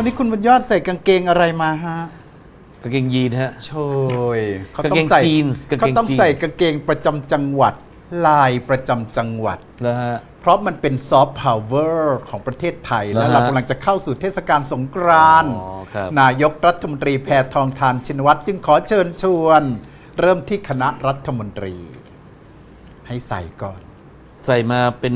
วันนี้คุณบุญยอดใส่กางเกงอะไรมาฮะกางเกงยีนฮะ โชยเขากางต้อเกงงใส่จีนส์กางเกงเขาต้องจีนส์ใส่กางเกงประจำจังหวัด ลายประจำจังหวัด แล้วฮะ เพราะมันเป็นซอฟต์พาวเวอร์ของประเทศไทยเหรอและฮะเรากำลังจะเข้าสู่เทศกาลสงกรานต์อ๋อครับ นายกรัฐมนตรีแพทองทานชินวัตรจึงขอเชิญชวน เริ่มที่คณะรัฐมนตรี ให้ใส่ก่อน ใส่มาเป็น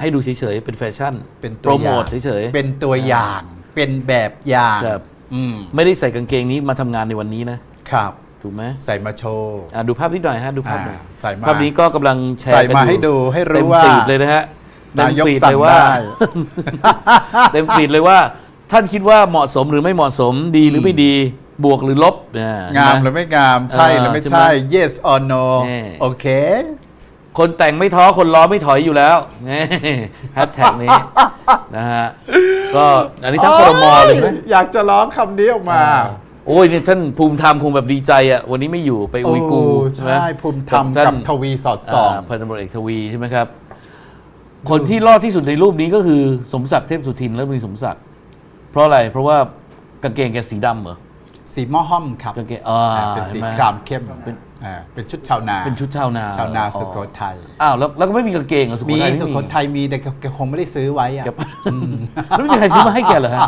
ให้ดูเฉยๆ เป็นแฟชั่นเป็นตัโปวรอโมย่างทเฉยเป็นตัวอย่าง เป็นแบบอย่างครับ อืมๆไม่ได้ใส่กางเกงนี้มาทำงานในวันนี้นะครับ ถูกไหมใส่มาโชว์ อะดูภาพนิดหน่อยฮะดูภาพหน่อยอ่าใส่มาภาพนี้ก็กำลังแชร์ใส่กันมาอยู่ให้ดูให้รู้เต็มว่าฟีดเลยนะฮะเต็มนายกฟีดสั่เลงยว่า ได้ เต็มฟีดเลยว่า ท่านคิดว่าเหมาะสมหรือไม่เหมาะสมดีหรือไม่ดีบวกหรือลบอ่างามหรือไม่งามใช่หรือไม่ใช่ใช่ไหม yes or no แน่ โอเค คนแต่งไม่ท้อคนล้อไม่ถอยอยู่แล้วแฮชแท็กนี้ นะฮะ ก็อันนี้ทั้งครมเลยไหมอยากจะร้องคำนี้ออกมา โอ้ยนี่ท่านภูมิธรรมคงแบบดีใจอะวันนี้ไม่อยู่ไปอุยกูโใช่ไหมใช่ภูมิธรรมท่ากับนทวีสอดส่องาพันตำรวจเอกทวีใช่ไหมครับ คนที่รอดที่สุดในรูปนี้ก็คือสมศักดิ์เทพสุทินและมีสมศักดิ์เพราะอะไรเพราะว่ากางเกงแกสีดำเหรอสีม่อห้อมครับกางเกงอ่าอ่าเป็นสีห็ไหครามเข้มเป็น อ่าเป็นชุดชาวนาเป็นชุดชาวนาชาวนาอ๋อสุโขทัยอ้าวแล้วแล้วก็ไม่มีกางเกงเหรอสุโขมีทัยไม่สุโขทัยมีแต่แกคงไม่ได้ซื้อไว้อะแกแล้วไม่มีใครซื้อมาให้แกเหรอฮะ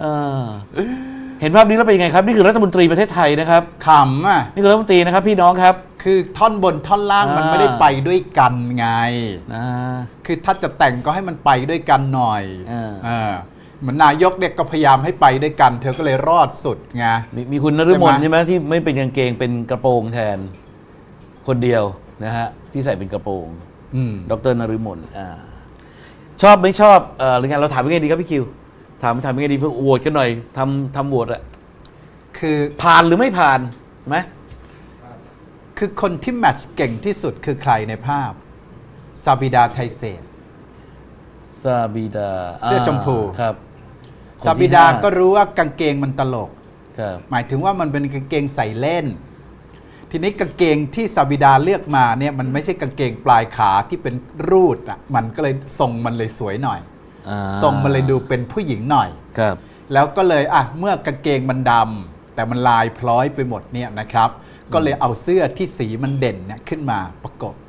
เออเห็นภาพนี้แล้วเป็นยังไงครับ นี่คือรัฐมนตรีประเทศไทยนะครับ ขำอะ นี่คือรัฐมนตรีนะครับ พี่น้องครับ คือท่อนบนท่อนล่างมันอ่า ไม่ได้ไปด้วยกันไง นะ คือถ้าจะแต่งก็ให้มันไปด้วยกันหน่อยอ่าเออ เหมือนนายกเนี่ยก็พยายามให้ไปด้วยกัน เธอก็เลยรอดสุดไงมีมีคุณนฤมลใช่ไหม ใช่ไหมที่ไม่เป็นกางเกงเป็นกระโปรงแทน คนเดียวนะฮะที่ใส่เป็นกระโปรง อืม ดรนฤมลอ่าชอบไม่ชอบเออหรือไงเราถามยังไงดีครับพี่คิว ถามถามยังไงดีเพื่อโหวตกันหน่อยทำทำโหวตอะคือผ่านหรือไม่ผ่านไหมคือคนที่แมทช์เก่งที่สุดคือใครในภาพซาบิดาไทเศษ ซาบิดาเสื้อชมพู ครับ ซาบิดาคนที่ห้ก็รู้ว่ากางเกงมันตลกครับหมายถึงว่ามันเป็นกางเกงใส่เล่น ทีนี้กางเกงที่ซาบิดาเลือกมาเนี่ยมันไม่ใช่กางเกงปลายขาที่เป็นรูดอะมันก็เลยทรงมันเลยสวยหน่อยอ่าทรงมันเลยดูเป็นผู้หญิงหน่อยครับ แล้วก็เลยอะเมื่อกางเกงมันดำแต่มันลายพร้อยไปหมดเนี่ยนะครับ ก็เลยเอาเสื้อที่สีมันเด่นเนี่ยขึ้นมาประกบอืม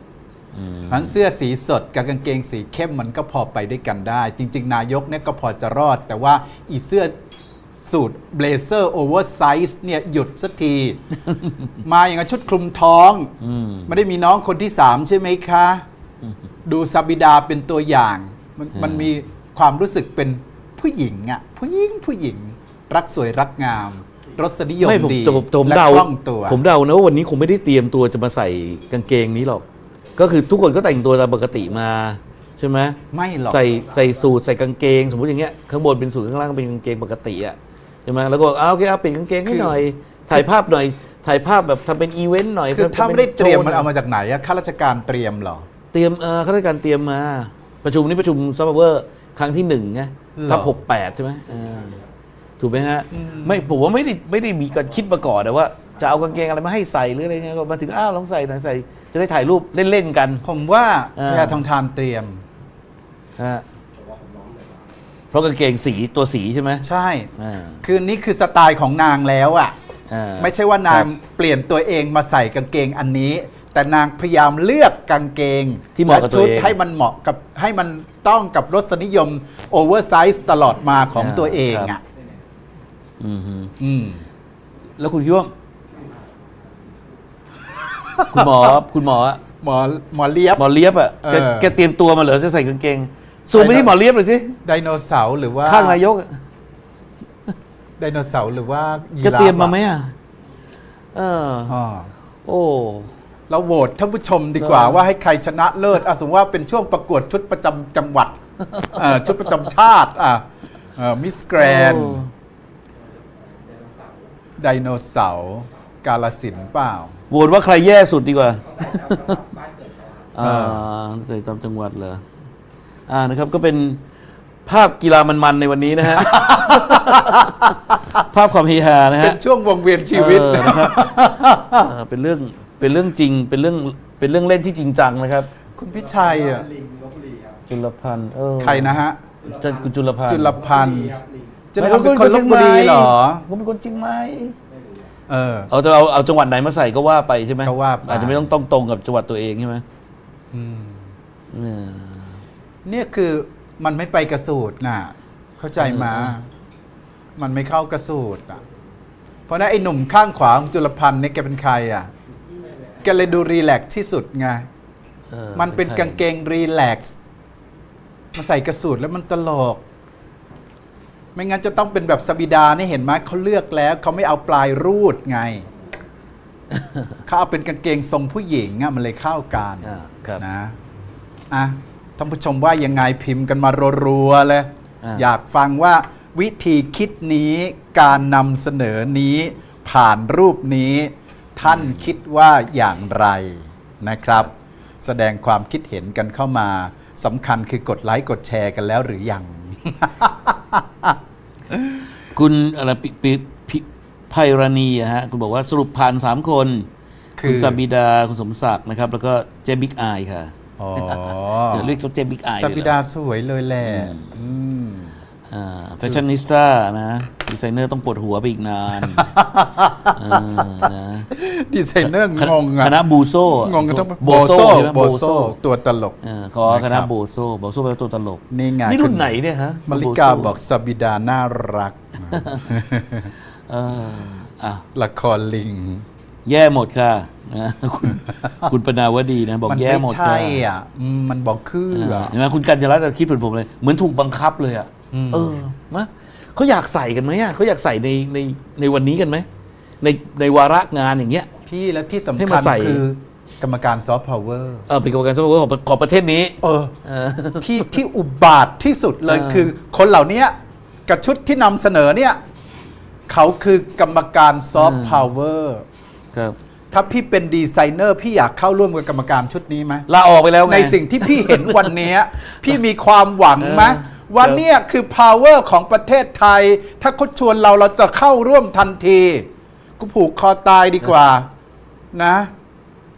เพราะฉะนั้นเสื้อสีสดกับกางเกงสีเข้มมันก็พอไปด้วยกันได้ จริง ๆ นายกเนี่ยก็พอจะรอด แต่ว่าอีเสื้อสูตรเบลเซอร์โอเวอร์ไซส์เนี่ยหยุดสักที มาอย่างกับชุดคลุมท้องอืมไม่ได้มีน้องคนที่สามใช่ไหมคะ ดูซาบิดาเป็นตัวอย่าง มันอืมมันมีความรู้สึกเป็นผู้หญิงอะผู้หญิงผู้หญิงรักสวยรักงาม รสนิยมไม่ผมดีแต่ผมแต่ผมและเดาคล่องตัวผมเดานะว่าวันนี้คงไม่ได้เตรียมตัวจะมาใส่กางเกงนี้หรอก ก็คือทุกคนก็แต่งตัวตามปกติมาใช่ไหมไม่หรอก ใส่ใส่สูทใส่กางเกง สมมติอย่างเงี้ยข้างบนเป็นสูทข้างล่างเป็นกางเกงปกติอะใช่ไหมแล้วก็บอกอ้าวโอเคเอาเปลี่ยนกางเกงให้หน่อย ถ่ายภาพหน่อย ถ่ายภาพแบบทำเป็นอีเวนต์หน่อยคือถ้าทำป็ไม่ได้เตรียมโชว์มันหน่เอายมาจากไหนอะข้าราชการเตรียมเหรอ เตรียมเออข้าราชการเตรียมมา ประชุมนี้ประชุมซอฟต์แวร์ครั้งที่หนึ่งไงหรอทับหกแปดใช่ไหมเออถูกไหมฮะอืมไม่ผมว่าไม่ได้ไม่ได้มีการคิดมาก่อนแต่ว่า จะเอากางเกงอะไรมาให้ใส่หรืออะไรเงี้ยก็มาถึงอ้าวลองใส่หน่อยใส่ จะได้ถ่ายรูปเล่นๆกัน ผมว่าอ่าแพทองทานเตรียม ฮะเพราะกางเกงสีตัวสีใช่ไหมใช่ อ่าคือนี่คือสไตล์ของนางแล้วอะอ่าไม่ใช่ว่านางครับ เปลี่ยนตัวเองมาใส่กางเกงอันนี้ แต่นางพยายามเลือกกางเกงที่เหมาะกับและชุดตัวเอง ให้มันเหมาะกับให้มันต้องกับรสนิยมโอเวอร์ไซส์ตลอดมาของอ่าตัวเองครัอะบอืมฮึอืม แล้วคุณคิดว่า คุณหมอคุณหมอหมอหมอเลียบ หมอเลียบอะแกเออ แกเตรียมตัวมาเหรอจะใส่กางเกงซูมไปที่หมอเลียบเลยสิไดโนเสาร์หรือว่าข้างนายกอะไดโนเสาร์หรือว่ายีแกราฟเตรียมมาไหมอะเออ อ๋อโอ้ เราโหวตท่านผู้ชมดีกว่าเออว่าให้ใครชนะเลิศอะสมมติว่าเป็นช่วงประกวดชุดประจำจังหวัดเอ่อชุดประจำชาติอะมิสแกรนโอ้ ไดโนเสาร์ กาลสินธุ์เปล่า โหวตว่าใครแย่สุดดีกว่า อ่าใส่ตามจังหวัดเหรอ อ่านะครับ ก็เป็นภาพกีฬามันๆในวันนี้นะฮะ ภาพความเฮฮานะเป็ฮะ นช่วงวงเวียนชีวิต เออนะครับ เออเป็นเรื่อง เป็นเรื่องจริง เป็นเรื่อง เป็นเรื่องเล่นที่จริงจังนะครับ คุณพิชัยอะจุลพันธ์เออใครนะฮะจะคุณจุลพันธ์จุลพันธ์จะทำเป็นคนลบบุรีเหรอ ผมเป็นคนเชียงใหม่ เออ เอาแต่เอาเอาจังหวัดไหนมาใส่ก็ว่าไปใช่ไหมก็ว่าไป อาจจะไม่ต้องต้องตรงกับจังหวัดตัวเองใช่ไหมอืมเออ เนี่ยคือมันไม่ไปกระสูตรน่ะ เข้าใจมา เออ มันไม่เข้ากระสูตรอะ เพราะนั้นไอ้หนุ่มข้างขวาของจุลพันธ์เนี่ยแกเป็นใครอะแกเลยดูรีแลกซ์ที่สุดไงออมันเป็นกางเกงรีแลกซ์มาใส่กระสูตรแล้วมันตลก ไม่งั้นจะต้องเป็นแบบสบิดาเนี่ยเห็นไหมเขาเลือกแล้วเขาไม่เอาปลายรูดไงเขาเอาเป็นกางเกงทรงผู้หญิงอะมันเลยเข้ากันอ่าครับ นะอะท่านผู้ชมว่ายังไงพิมพ์กันมารัวๆเลยอ่า อยากฟังว่าวิธีคิดนี้การนำเสนอนี้ ผ่านรูปนี้ ท่านคิดว่าอย่างไรนะครับ แสดงความคิดเห็นกันเข้ามาสำคัญคือกดไลค์กดแชร์กันแล้วหรือยัง คุณอะไรปิปิปิไพรณีอะฮะ คุณบอกว่าสรุปผ่านสามคน คืคุณอสบิดา คุณสมศักดิ์นะครับ แล้วก็เจบิ๊กไอค่ะอ๋อจะเรียกเขาเจบิ๊กไอสบิดาสวยเลยแหละอืม แฟชั่นนิสต้านะ ดีไซเนอร์ต้องปวดหัวไปอีกนานเออนะ ดีไซเนอร์งงอะคณะบูโซงงกันทั้งโบโบโซโซใช่ไหมโบโซตัวตลก เออขอคณะนะครับโบโซโบโซแปลว่าตัวตลก นี่ไงนี่รุ่นคุณไหนเนี่ยฮะมาริกาโบโซบอกสบิดาน่ารัก เอออะ ละครลิง แย่หมดค่ะนะคุณคุณปนาวดีนะ บอกมันแย่ไม่หมดใช่ค่ะอะอืมมันบอกคือเอออะ เห็นไหมคุณกัญจรัตน์คิดเหมือนผมเลย เหมือนถูกบังคับเลยอะอืมเออมะ เขาอยากใส่กันไหมอะเขาอยากใส่ในในในวันนี้กันไหมในในวาระงานอย่างเงี้ย พี่แล้วที่สำให้คัมาญใส่ คือกรรมการซอฟต์พาวเวอร์เออเป็นกรรมการสมมติของของประเทศนี้ เออ เออ ที่ที่อุบาทที่สุดเลยเออ คือ คนเหล่านี้กับชุดที่นำเสนอเนี่ย เขาคือกรรมการซอฟต์พาวเวอร์ครับถ้าพี่เป็นดีไซเนอร์ พี่อยากเข้าร่วมกับกรรมการชุดนี้ไหมลาออกไปแล้วไง ในสิ่งที่พี่เห็นวันเนี้ย พี่มีความหวังไหมเออ วันเนี้ยคือ power ของประเทศไทย ถ้าเขาชวนเราเราจะเข้าร่วมทันที กูผูกคอตายดีกว่า นะ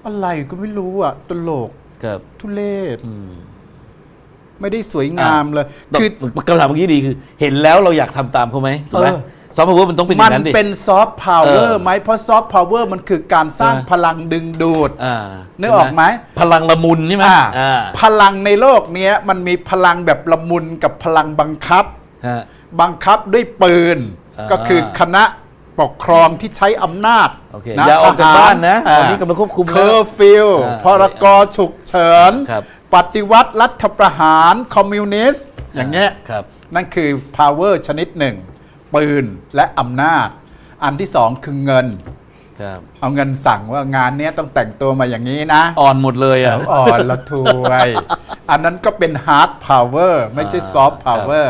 อะไรก็ไม่รู้อะตลกครับทุเลศอืมไม่ได้สวยงามเลย คืคืออคำถามเมื่อกี้ดีคือ เห็นแล้วเราอยากทำตามเขาไหมถูกไหมเออ ซอฟต์พาวเวอร์มันต้องเป็นอมัย่านงนั้นดิ เป็นซอฟต์พาวเวอเอร์อไหมเพราะซอฟต์พาวเวอร์มันคือการสร้างเออพลังดึงดูด อ่านึกออกไหม พลังละมุนใช่ไหมอ่าอ่าพลังในโลกเนี้ยมันมีพลังแบบละมุนกับพลังบังคับ ฮะ บังคับด้วยปืน อ่า ก็คือคณะปกครองที่ใช้อำนาจโอเคอย่าออกจากบ้านนะตอนนี้กำลังควบคุมนะ เคอร์ฟิวอ่าพรกฉุกเฉิน ครับ ปฏิวัติรัฐประหาร คอมมิวนิสต์ อย่างเงี้ย ครับ นั่นคือ power ชนิดหนึ่ง ปืนและอำนาจ อันที่สองคือเงิน ครับเอาเงินสั่งว่างานเนี้ยต้องแต่งตัวมาอย่างนี้นะอ่อนหมดเลยอะ อ่อนละทวย อันนั้นก็เป็น hard power ไม่ใช่อ่า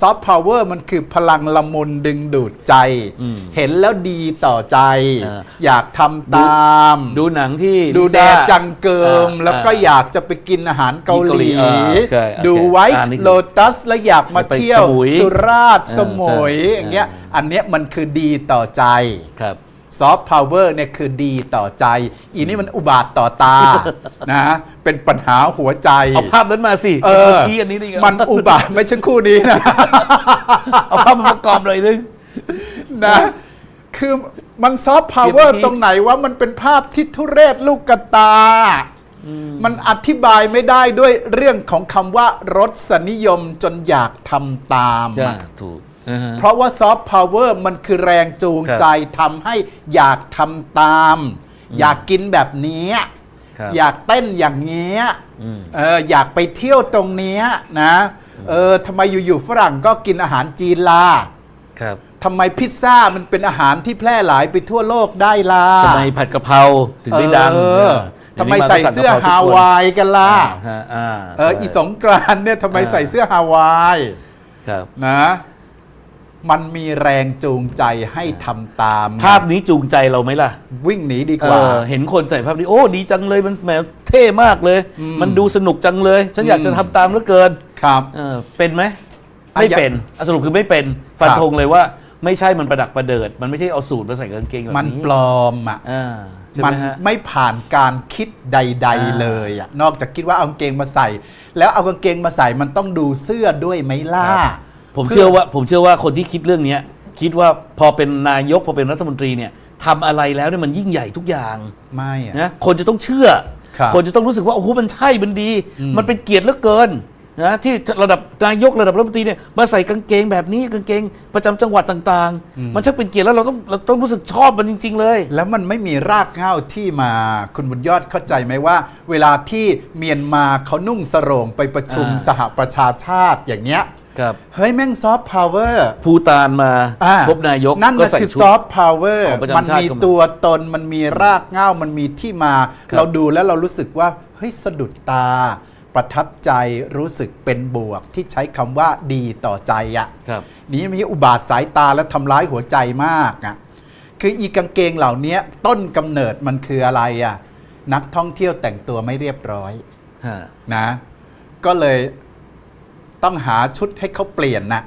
soft power soft power มันคือพลังละมุนดึงดูดใจอืมเห็นแล้วดีต่อใจอ่าอยากทำตาม ดูหนังที่ดูลิแดซ่าจังเกิมอ่าแล้วก็อยากจะไปกินอาหารเกาหเกาหลีลีอ่าใช่โอเคดูไวอ่าท์นี่คือโลตัสแล้วอยากมาไปเที่ยวสมุยสุราษฎร์อ่าสมุยใช่อย่างเงี้ยอ่าอันเนี้ยมันคือดีต่อใจครับ ซอฟต์พาวเวอร์เนี่ยคือดีต่อใจ อีนี่มันอุบาทต่อตา นะเป็นปัญหาหัวใจ เอาภาพนั้นมาสิเออชี้อันนี้ดิมันอุบาทไม่ใช่คู่นี้นะ เอาภาพมาประกอบเลยนึง นะคือมันซอฟต์พาวเวอร์เทียบที่ตรงไหนว่ามันเป็นภาพที่ทุเรศลูกกระตา มันอธิบายไม่ได้ด้วยเรื่องของคำว่ารสนิยมจนอยากทำตามจ้าอะ ถูกอ่าฮะ เพราะว่าซอฟต์พาวเวอร์มันคือแรงจูงใจทำให้อยากทำตาม อยากกินแบบเนี้ยครับอยากเต้นอย่างเงี้ยอืมเอออยากไปเที่ยวตรงเนี้ยนะเออทำไมอยู่ๆฝรั่งก็กินอาหารจีนล่ะครับทำไมพิซซ่ามันเป็นอาหาที่แพร่หลายไปทั่วโลกได้ล่ะทำไมผัดกะเพราถึงได้ดังเออเดี๋ยทำวไมนี้าใส่ก็งเสื้อกะพรทุกฮาคนวายกันล่ะอ่าฮะอ่าเอออีสงกรานต์เนี่ยทำไมใส่เสื้อฮาวายครับนะ มันมีแรงจูงใจให้ทำตาม ภาพนี้จูงใจเราไหมล่ะวิ่งหนีดีเอกว่าอเห็นคนใส่ภาพนี้โอ้ดีจังเลยมันแหมเท่มากเลย อืมมันดูสนุกจังเลย ฉันอยากจะอืมทำตามเหลือเกินครับ เออเป็นไหมอะไม่อย่าเป็นอะสรุปคือไม่เป็นฟันครับ ธงเลยว่าไม่ใช่มันประดักประเดิด มันไม่ใช่เอาสูตรมาใส่กางเกงแบบมันนี้ปลอมอะ อ่าใช่มัไหนมฮะ ไม่ผ่านการคิดใด อ่า ๆเลยอะนอกจากคิดว่าเอากางเกงมาใส่ แล้วเอากางเกงมาใส่มันต้องดูเสื้อด้วยไหมล่ะ ผมเชื่อว่าผมเชื่อว่าคนที่คิดเรื่องเนี้ยคิดว่าพอเป็นนายกพอเป็นรัฐมนตรีเนี่ยทำอะไรแล้วเนี่ยมันยิ่งใหญ่ทุกอย่างไม่อะ นะคนจะต้องเชื่อ ครับคนจะต้องรู้สึกว่าโอ้โหมันใช่มันดี อืม มันเป็นเกียรติเหลือเกินนะที่ระดับนายกระดับรัฐมนตรีเนี่ยมาใส่กางเกงแบบนี้กางเกงประจำจังหวัดต่างๆ มันช่างเป็นเกียรติแล้วเราต้องเราต้องรู้สึกชอบมันจริง ๆ เลย แล้วมันไม่มีรากเหง้าที่มาคุณบุญยอดเข้าใจไหมว่า เวลาที่เมียนมาเขานุ่งสโรงไปประชุมอ่า สหประชาชาติอย่างเงี้ย ครับ เฮ้ยแม่งซอฟต์พาวเวอร์ภูตานมาพบนายกนั่นก็น่ะใส่คือชุด ซอฟต์พาวเวอร์ของประจำมันชาติมีก็มาตัวตนมันมีรากเหง้ามันมีที่มา ครับ เราดูแล้วเรารู้สึกว่าเฮ้ยสะดุดตา ประทับใจรู้สึกเป็นบวกที่ใช้คำว่าดีต่อใจอะ ครับ นี้มีอุบาทสายตาและทำร้ายหัวใจมากอะคืออีกางเกงเหล่านี้ต้นกำเนิดมันคืออะไรอะนักท่องเที่ยวแต่งตัวไม่เรียบร้อยฮะ นะ ก็เลย ต้องหาชุดให้เขาเปลี่ยนนะ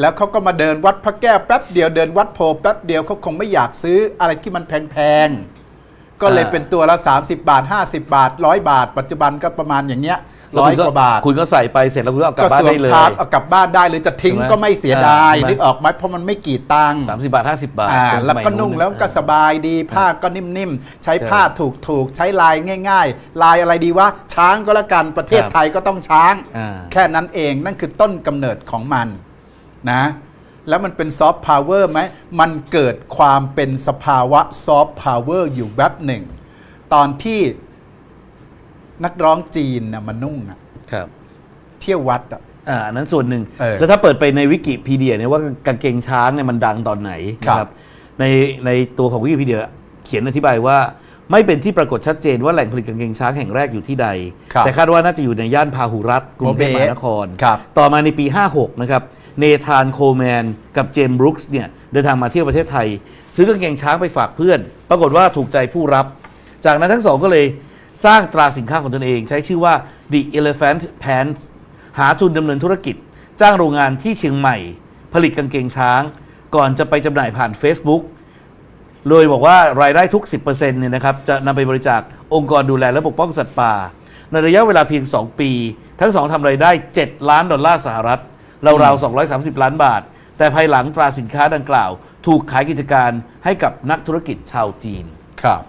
แล้วเขาก็มาเดินวัดพระแก้วแป๊บเดียวเดินวัดโพแป๊บเดียวเขาคงไม่อยากซื้ออะไรที่มันแพงๆก็เลยเป็นตัวละ 30 บาท 50 บาทร้อยบาท ปัจจุบันก็ประมาณอย่างเงี้ยแล้ว ร้อยคุณกว่าบาท คุณก็ใส่ไปเสร็จแล้วคุณก็เอากลับก็บ้านสวมได้เลยทับเอากลับบ้านได้หรือจะทิ้งใช่ไหมก็ไม่เสียดายอ่าใช่ไหมนึกออกไหมเพราะมันไม่กี่ตังค์สามสิบาทห้าสิบาทอ่าสมัยแล้วก็นุ่งะแล้วก็สบายดีผ้าก็นิ่มๆ ใช้ผ้าถูกๆ ใช้ลายง่าย ๆ ลายอะไรดีวะช้างก็แล้วกันประเทศครับไทยก็ต้องช้างอ่าแค่นั้นเองนั่นคือต้นกำเนิดของมันนะแล้วมันเป็นซอฟต์พาวเวอร์ไหม มันเกิดความเป็นสภาวะซอฟต์พาวเวอร์อยู่แวบหนึ่ง ตอนที่ นักร้องจีนน่ะมานุ่งอะครับเที่ยววัดอะ อ่าอันนั้นส่วนหนึ่งเออแล้วถ้าเปิดไปในวิกิพีเดียเนี่ยว่ากางเกงช้างเนี่ยมันดังตอนไหนครับ นะครับในในตัวของวิกิพีเดียเขียนอธิบายว่า ไม่เป็นที่ปรากฏชัดเจนว่าแหล่งผลิตกางเกงช้างแห่งแรกอยู่ที่ใด ครับแต่คาดว่าน่าจะอยู่ในย่านพาหุรัตน์กรุงเทพมหานคร ครับ ต่อมาในปี 56 นะครับ เนธานโคแมนกับเจมส์บรุกส์เนี่ยเดินทางมาเที่ยวประเทศไทย ซื้อกางเกงช้างไปฝากเพื่อน ปรากฏว่าถูกใจผู้รับ จากนั้นทั้งสองก็เลย สร้างตราสินค้าของตนเอง ใช้ชื่อว่า The Elephant Pants หาทุนดำเนินธุรกิจ จ้างโรงงานที่เชียงใหม่ ผลิตกางเกงช้าง ก่อนจะไปจำหน่ายผ่าน Facebook โดยบอกว่ารายได้ทุก 10%เนี่ยนะครับจะนำไปบริจาคองค์กรดูแลและปกป้องสัตว์ป่า ในระยะเวลาเพียง 2 ปี ทั้งสองทำรายได้ 7 ล้านดอลลาร์สหรัฐราวๆ230 ล้านบาท แต่ภายหลังตราสินค้าดังกล่าว ถูกขายกิจการให้กับนักธุรกิจชาวจีน ครับ